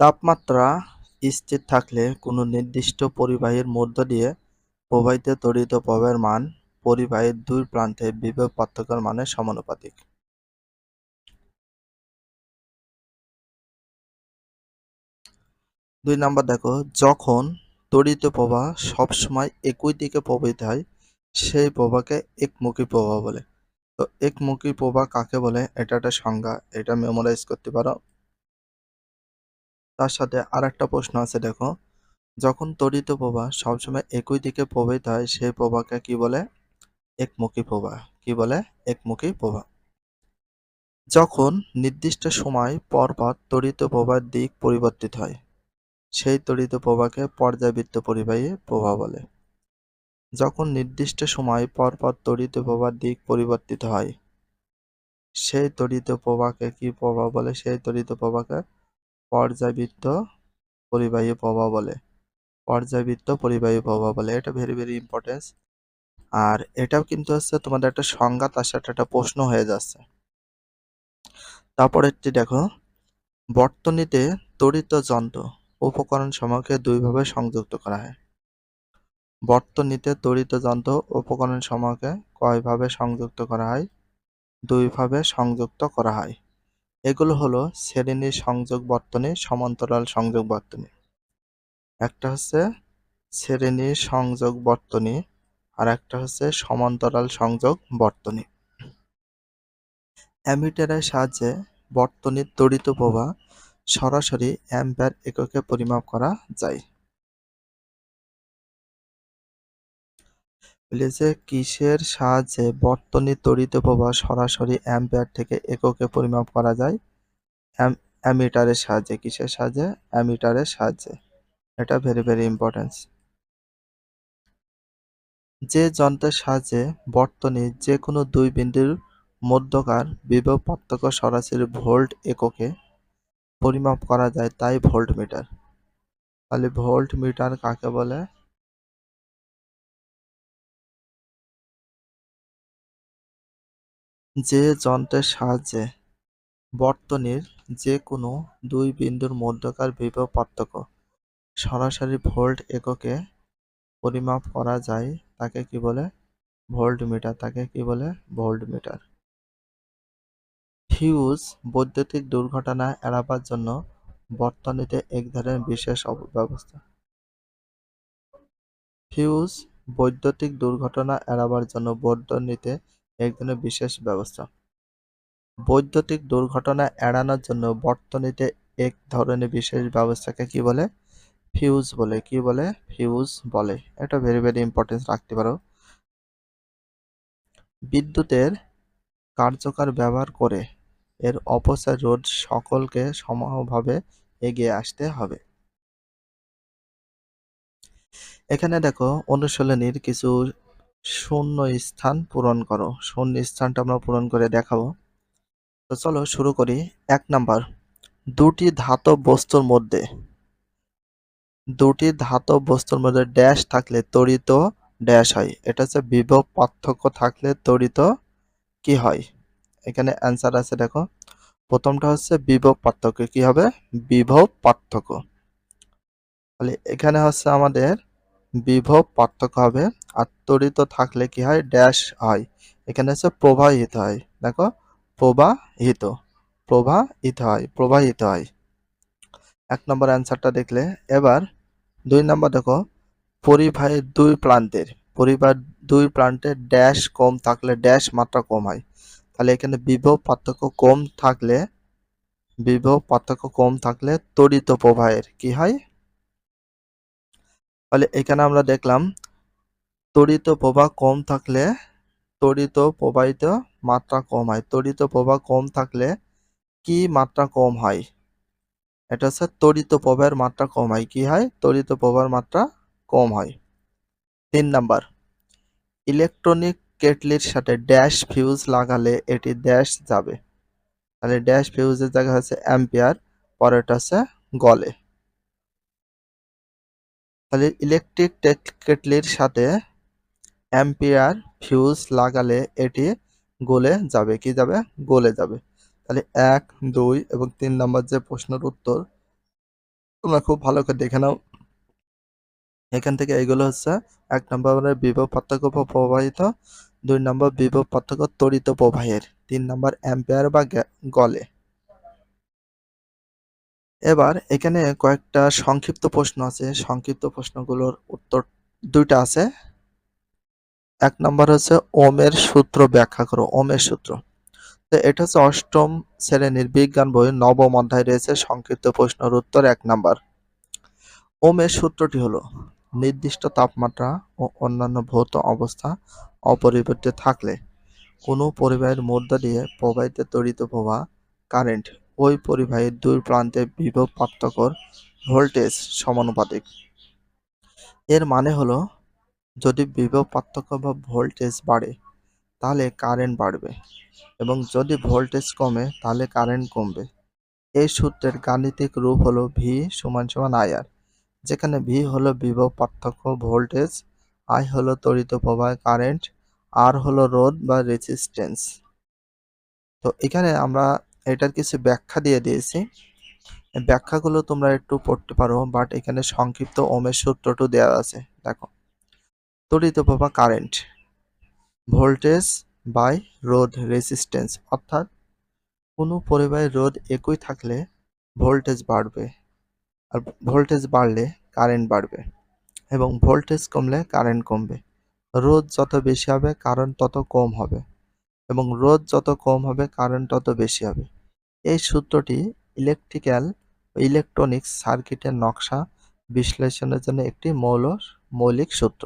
তাপমাত্রা স্থির থাকলে কোনো নির্দিষ্ট পরিবাহীর মধ্য দিয়ে প্রবাহিত তড়িৎ প্রবাহের মান পরিবাহীর দুই প্রান্তে বিভব পার্থক্যের মানের সমানুপাতিক। দুই নাম্বার দেখো, যখন তড়িৎ প্রবাহ সবসময় একই দিকে প্রবাহিত হয়, সেই প্রবাহকে একমুখী প্রবাহ বলে। তো একমুখী প্রবাহ কাকে বলে? এটা একটা সংজ্ঞা, এটা মেমোরাইজ করতে পারো। তার সাথে আর একটা প্রশ্ন আছে, দেখো। যখন তড়িৎ প্রবাহ সবসময় একই দিকে প্রবাহিত হয়, সেই প্রবাহকে কি বলে? একমুখী প্রবাহ। কি বলে? একমুখী প্রবাহ। যখন নির্দিষ্ট সময় পর পর তড়িৎ প্রবাহের দিক পরিবর্তিত হয়, সেই তড়িৎ প্রবাহকে পর্যাবৃত্ত পরিবাহী প্রবাহ বলে। যখন নির্দিষ্ট সময় পর পর তড়িৎ প্রবাহের দিক পরিবর্তিত হয়, সেই তড়িৎ প্রবাহকে কি প্রবাহ বলে? সেই তড়িৎ প্রবাহকে পর্যাবৃত্ত পরিবাহী প্রবাহ বলে। পর্যাবৃত্ত পরিবাহী প্রবাহ বলে। এটা ভেরি ভেরি ইম্পর্টেন্স আর এটাও কিন্তু হচ্ছে তোমাদের একটা সংঘাত সাথে একটা প্রশ্ন হয়ে যাচ্ছে। তারপরেরটি দেখো, বর্তনীতে তড়িৎ যন্ত্র উপকরণ সমূহকে দুইভাবে সংযুক্ত করা হয়। বর্তনীতে তড়িৎ যন্ত্র উপকরণ সমূহকে কয়ভাবে সংযুক্ত করা হয়? দুইভাবে সংযুক্ত করা হয়। এগুলো হলো শ্রেণি সংযোগ বর্তনী, সমান্তরাল সংযোগ বর্তনী। একটা হচ্ছে শ্রেণি সংযোগ বর্তনী, আর একটা হচ্ছে সমান্তরাল সংযোগ বর্তনী। অ্যামিটারের সাহায্যে বর্তনীর তড়িৎ প্রবাহ সরাসরি অ্যাম্পিয়ার এককে পরিমাপ করা যায়। বলেছে, কিসের সাহায্যে বর্তনীর তড়িৎ প্রবাহ সরাসরি অ্যাম্পিয়ার থেকে এককে পরিমাপ করা যায়? অ্যামিটারের সাহায্যে। কিসের সাহায্যে? অ্যামিটারের সাহায্যে। এটা ভেরি ভেরি ইম্পর্টেন্স যে যন্ত্রের সাহায্যে বর্তনীর যে কোনো দুই বিন্দুর মধ্যকার বিভব পার্থক্য সরাসরি ভোল্ট এককে পরিমাপ করা যায়, তাই ভোল্ট মিটার তাহলে ভোল্ট মিটার কাকে বলে? যে যন্ত্রের সাহায্যে বর্তনীর যে কোনো দুই বিন্দুর মধ্যকার বিভব পার্থক্য সরাসরি ভোল্ট এককে পরিমাপ করা যায়, তাকে কি বলে? ভোল্ট মিটার তাকে কি বলে? ভোল্ট মিটার ফিউজ বৈদ্যুতিক দুর্ঘটনা এড়াবার জন্য বর্তনীতে এক ধরনের বিশেষ ব্যবস্থা। ফিউজ বৈদ্যুতিক দুর্ঘটনা এড়াবার জন্য বর্তনীতে এক ধরনের বিশেষ ব্যবস্থা। বৈদ্যুতিক দুর্ঘটনা এড়ানোর জন্য বর্তনীতে এক ধরনের বিশেষ ব্যবস্থাকে কি বলে? ফিউজ বলে। কি বলে? ফিউজ বলে। এটা ভেরি ভেরি ইম্পর্টেন্স রাখতে পারো। বিদ্যুতের কার্যকর ব্যবহার করে এর অপচয় রোধ সকলকে সমভাবে এগিয়ে আসতে হবে। এখানে দেখো অনুশীলনীর কিছু শূন্য স্থান পূরণ করো। শূন্য স্থানটা আমরা পূরণ করে দেখাবো। তো চলো শুরু করি। এক নাম্বার, দুটি ধাতব বস্তুর মধ্যে, দুটি ধাতব বস্তুর মধ্যে ড্যাশ থাকলে তড়িত ড্যাশ হয়। এটা হচ্ছে বিভব পার্থক্য থাকলে তড়িত কি হয়? এখানে অ্যান্সার আছে, দেখো। প্রথমটা হচ্ছে বিভব পার্থক্য। কি হবে? বিভব পার্থক্য। তাহলে এখানে হচ্ছে আমাদের বিভব পার্থক্য হবে। আর তড়িত থাকলে কি হয়? ড্যাশ হয়। এখানে হচ্ছে প্রবাহিত হয়। দেখো, প্রবাহিত। প্রবাহিত হয় প্রবাহিত হয়। এক নম্বর অ্যান্সারটা দেখলে। এবার দুই নম্বর দেখো পরিবাহের দুই প্রান্তের। পরিবার দুই প্রান্তের ড্যাশ কম থাকলে ড্যাশ মাত্রা কম হয়। তাহলে এখানে বিভব পার্থক্য কম থাকলে, বিভব পার্থক্য কম থাকলে তড়িৎ প্রবাহের কি হয়? তাহলে এখানে আমরা দেখলাম, তড়িৎ প্রবাহ কম থাকলে তড়িৎ প্রবাহিত মাত্রা কম হয়। তড়িৎ প্রবাহ কম থাকলে কি মাত্রা কম হয়? এটা হচ্ছে তড়িৎ প্রবাহের মাত্রা কম হয়। কি হয়? তড়িৎ প্রবাহের মাত্রা কম হয়। তিন নাম্বার, ইলেকট্রনিক কেটলির সাথে ড্যাশ ফিউজ লাগালে এটি ড্যাশ যাবে। তাহলে ড্যাশ ফিউজের জায়গা হচ্ছে অ্যাম্পিয়ার, পরেরটা হচ্ছে গলে। তাহলে ইলেকট্রিক কেটলির সাথে অ্যাম্পিয়ার ফিউজ লাগালে এটি গলে যাবে, কি যাবে? গলে যাবে। তাহলে এক, দুই এবং তিন নম্বর যে প্রশ্নের উত্তর, তোমরা খুব ভালো করে দেখে নাও। এখান থেকে এগুলো হচ্ছে এক নম্বরের বিভব পার্থক্য প্রবাহিত, দুই নম্বর বিভব পার্থক্য তড়িৎ প্রবাহের, তিন নম্বর অ্যাম্পিয়ার বা গলে। এবার এখানে কয়েকটা সংক্ষিপ্ত প্রশ্ন আছে। সংক্ষিপ্ত প্রশ্নগুলোর উত্তর দুইটা আছে। এক নম্বর হচ্ছে ওমের সূত্র ব্যাখ্যা করো ওমের সূত্র। তো এটা হচ্ছে অষ্টম শ্রেণির বিজ্ঞান বই, নবম অধ্যায় রয়েছে সংক্ষিপ্ত প্রশ্নের উত্তর এক নাম্বার। ওমের সূত্রটি হলো, নির্দিষ্ট তাপমাত্রা ও অন্যান্য ভৌত অবস্থা অপরিবর্তিত থাকলে কোনো পরিবাহের মধ্য দিয়ে প্রবাহিত তড়িৎ প্রবাহ, কারেন্ট ওই পরিবাহীর দুই প্রান্তে বিভব পার্থক্যর ভোল্টেজ সমানুপাতিক। এর মানে হলো, যদি বিভব পার্থক্য বা ভোল্টেজ বাড়ে, তাহলে কারেন্ট বাড়বে, এবং যদি ভোল্টেজ কমে, তাহলে কারেন্ট কমবে। এই সূত্রের গাণিতিক রূপ হলো ভি সমান সমান আইআর যেখানে ভি হলো বিভব পার্থক্য, ভোল্টেজ আই হলো তড়িৎ প্রবাহ, কারেন্ট আর হলো রোধ বা রেজিস্ট্যান্স তো এখানে আমরা এটার কিছু ব্যাখ্যা দিয়ে দিয়েছি। ব্যাখ্যাগুলো তোমরা একটু পড়তে পারো বাট এখানে সংক্ষিপ্ত ওমের সূত্রটা দেওয়া আছে। দেখো, তড়িৎ প্রবাহ কারেন্ট ভোল্টেজ বাই রোধ রেজিস্ট্যান্স অর্থাৎ কোনো পরিবাহের রোধ একই থাকলে ভোল্টেজ বাড়বে, আর ভোল্টেজ বাড়লে কারেন্ট বাড়বে, এবং ভোল্টেজ কমলে কারেন্ট কমবে। রোধ যত বেশি হবে কারেন্ট তত কম হবে, এবং রোধ যত কম হবে কারেন্ট তত বেশি হবে। এই সূত্রটি ইলেকট্রিক্যাল ইলেকট্রনিক্স সার্কিটের নকশা বিশ্লেষণের জন্য একটি মৌল, মৌলিক সূত্র।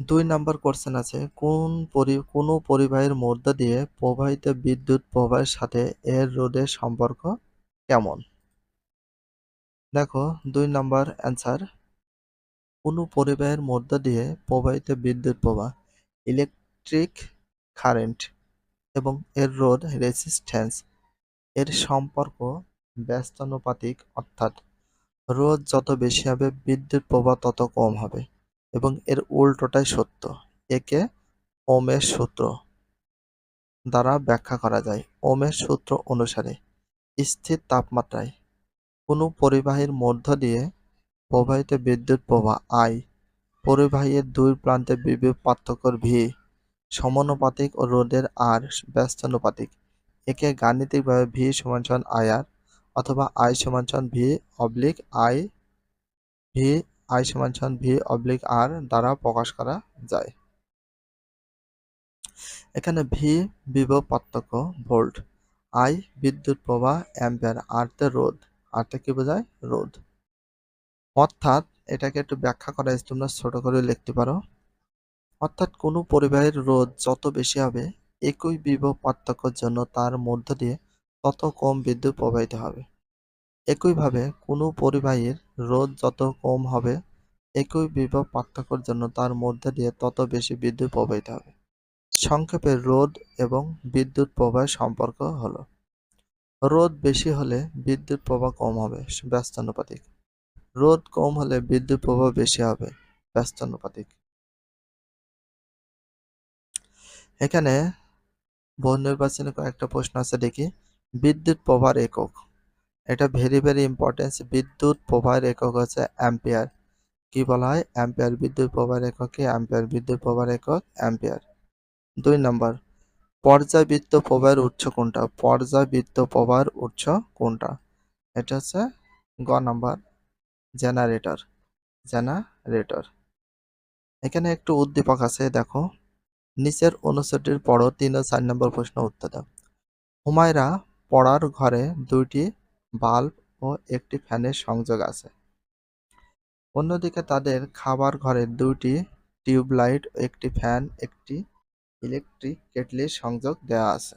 দুই নাম্বার কোশ্চেন আছে, কোন পরি, কোনো পরিবাহের মধ্য দিয়ে প্রবাহিত বিদ্যুৎ প্রবাহের সাথে এর রোধের সম্পর্ক কেমন? দেখো, দুই নাম্বার অ্যান্সার কোনো পরিবাহের মধ্য দিয়ে প্রবাহিত বিদ্যুৎ প্রবাহ ইলেকট্রিক কারেন্ট এবং এর রোধ রেজিস্ট্যান্স এর সম্পর্ক ব্যস্তানুপাতিক, অর্থাৎ রোধ যত বেশি হবে, বিদ্যুৎ প্রবাহ তত কম হবে এবং এর উল্টোটাই সত্য। একে ওমের সূত্র দ্বারা ব্যাখ্যা করা যায়। ওমের সূত্র অনুসারে স্থির তাপমাত্রায় কোনো পরিবাহীর মধ্য দিয়ে প্রবাহিত বিদ্যুৎ প্রবাহ আই পরিবাহীর দুই প্রান্তে বিভব পার্থক্যর ভি সমানুপাতিক ও রোধের আর ব্যস্তানুপাতিক। একে গাণিতিকভাবে ভি সমান সমান অথবা আই সমান সমান V oblique I, V I সমান সমান ভি অবলিক আর দ্বারা প্রকাশ করা যায়। এখানে ভি বিভব পার্থক্য ভোল্ট, আই বিদ্যুৎ প্রবাহ অ্যাম্পিয়ার আরতে রোধ। আরতে কি বোঝায়? রোধ। অর্থাৎ এটাকে একটু ব্যাখ্যা করা তোমরা ছোট করে লিখতে পারো। অর্থাৎ কোনো পরিবাহের রোধ যত বেশি হবে, একই বিভব পার্থক্যের জন্য তার মধ্য দিয়ে তত কম বিদ্যুৎ প্রবাহিত হবে। একইভাবে কোনো পরিবাহীর রোধ যত কম হবে, একই বিভব পার্থক্যের জন্য তার মধ্যে দিয়ে তত বেশি বিদ্যুৎ প্রবাহিত হবে। সংক্ষেপে রোধ এবং বিদ্যুৎ প্রবাহের সম্পর্ক হলো, রোধ বেশি হলে বিদ্যুৎ প্রবাহ কম হবে ব্যস্তানুপাতিক রোধ কম হলে বিদ্যুৎ প্রবাহ বেশি হবে। ব্যস্তানুপাতিক এখানে বহু নির্বাচনে কয়েকটা প্রশ্ন আছে, দেখি। বিদ্যুৎ প্রভার একক। এটা ভেরি ভেরি ইম্পর্টেন্স বিদ্যুৎ প্রবাহের একক হচ্ছে অ্যাম্পিয়ার। কি বলা হয়? অ্যাম্পিয়ার বিদ্যুৎ প্রবাহের এককে, অ্যাম্পিয়ার বিদ্যুৎ প্রবাহের একক, অ্যাম্পিয়ার। দুই নম্বর পর্যাবৃত্ত প্রবাহের উৎস কোনটা? পর্যাবৃত্ত প্রবাহের উৎস কোনটা? এটা হচ্ছে গ নাম্বার। Generator generator. এখানে একটু উদ্দীপক আছে, দেখো। নিচের অনুচ্ছেদটির পরও তিন ও চার নম্বর প্রশ্ন উত্তর দাও। হুমায়রা পড়ার ঘরে দুইটি বাল্ব ও একটি ফ্যানের সংযোগ আছে। অন্যদিকে তাদের খাবার ঘরে দুইটি টিউবলাইট, একটি ফ্যান, একটি ইলেকট্রিক কেটলির সংযোগ দেওয়া আছে।